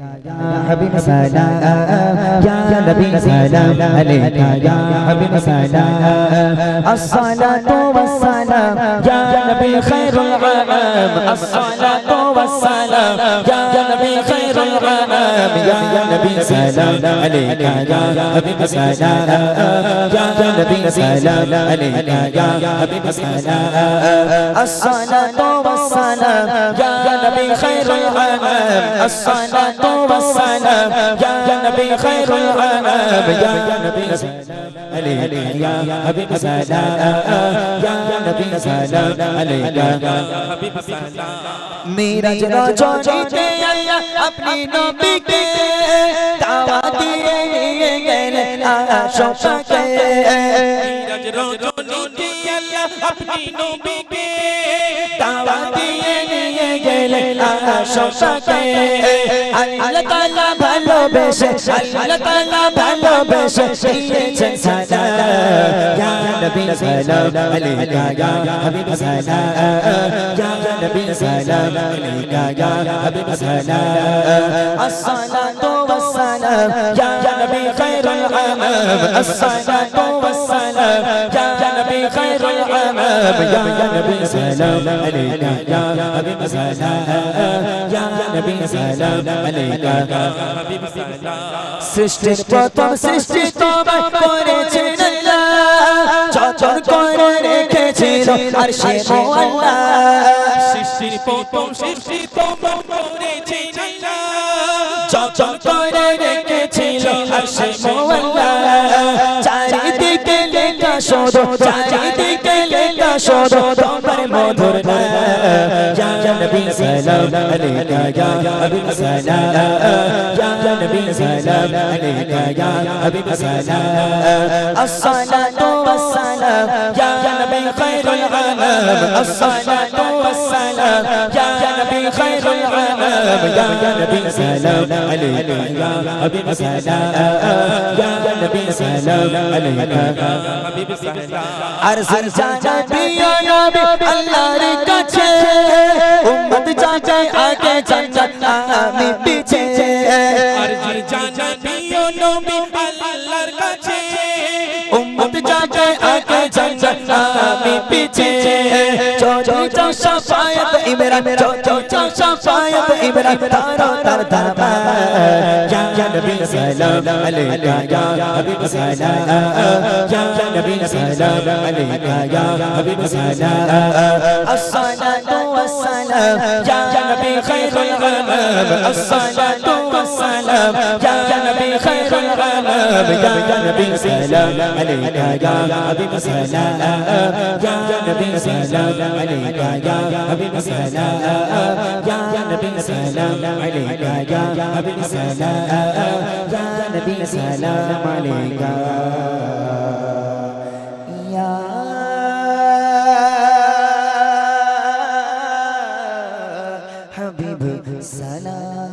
يا حبيب سلام. يا سلام عليك يا حبيب سلام. الصلاة والسلام. يا نبي خير العالم الصلاة والسلام. يا نبي خير العالم يا نبي سلام عليك. يا حبيب سلام. يا نبي سلام عليك. يا حبيب سلام. الصلاة والسلام. يا خير الأنام الصلاة والسلام يا نبي خير الأنام يا نبي عليك يا حبيب سلام يا نبي سلام عليك يا حبيب سلام میرج رجوجیتے اپنی نبی کے دعوا دیے لیے گئے آشوں پکے میرج رجوجیتے اپنی نبی کے শোষকে আল্লাহ তাআলা ভালোবেসে, আল্লাহ তাআলা ভালোবেসে দিয়েছেন সাদা। ইয়া নবী সালাম আলাইকা, ইয়া হাবিব সালাম। ইয়া নবী সালাম আলাইকা, ইয়া হাবিব সালাম। আসসালাতু ওয়াসসালাম, ইয়া নবী খায়রুল আনাম। আসসালাতু يا نبي سلام عليك يا حبيب سلام يا نبي سلام عليك সৃষ্টির প্রথম সৃষ্টি তোমায় করেছেন আল্লাহ চচর করে রেখেছিল আর সে মোল্লা সৃষ্টির প্রথম সৃষ্টি তোমার করেছে আল্লাহ চচর করে রেখেছিল আর সে মোল্লা চারিদিকে লেখা শোধ চারিদিকে সদ তোমার মধুর যা নবী সালাম আলাইকা ইয়া নবী সালাম। যা নবী সালাম আলাইকা ইয়া নবী সালাম। আসসালাতু ওয়াসসালাম ইয়া নবী খায়রুল আলাম আসসালাতু ওয়াসসালাম العالم يا نبي سلام عليك يا حبيب سلام يا نبي سلام عليك আরজির জানা প্রিয় নবী আল্লাহর কাছে উম্মত চাচাই আগে জান্নাত আমি পিছে আরজি জানা প্রিয় নবী আল্লাহর কাছে উম্মত জাগায় আগে জাগায় আমি পিছে চলো যাও সাফায়াত ইমরান চলো যাও সাফায়াত ইমরান তারা তার দাবা ইয়া ইয়া নবী সালাম আলাইকা ইয়া হাবিব সালাম ইয়া ইয়া নবী সালাম আলাইকা ইয়া হাবিব সালাম আসসালাতু ওয়াসসালাম ইয়া নবী খাইরুল গমাম আসসালাতু ওয়াসসালাম ইয়া يا نبي سلام عليك يا حبيب سلام يا نبي سلام عليك يا حبيب سلام يا نبي سلام عليك يا حبيب سلام يا نبي سلام عليك حبيب سلام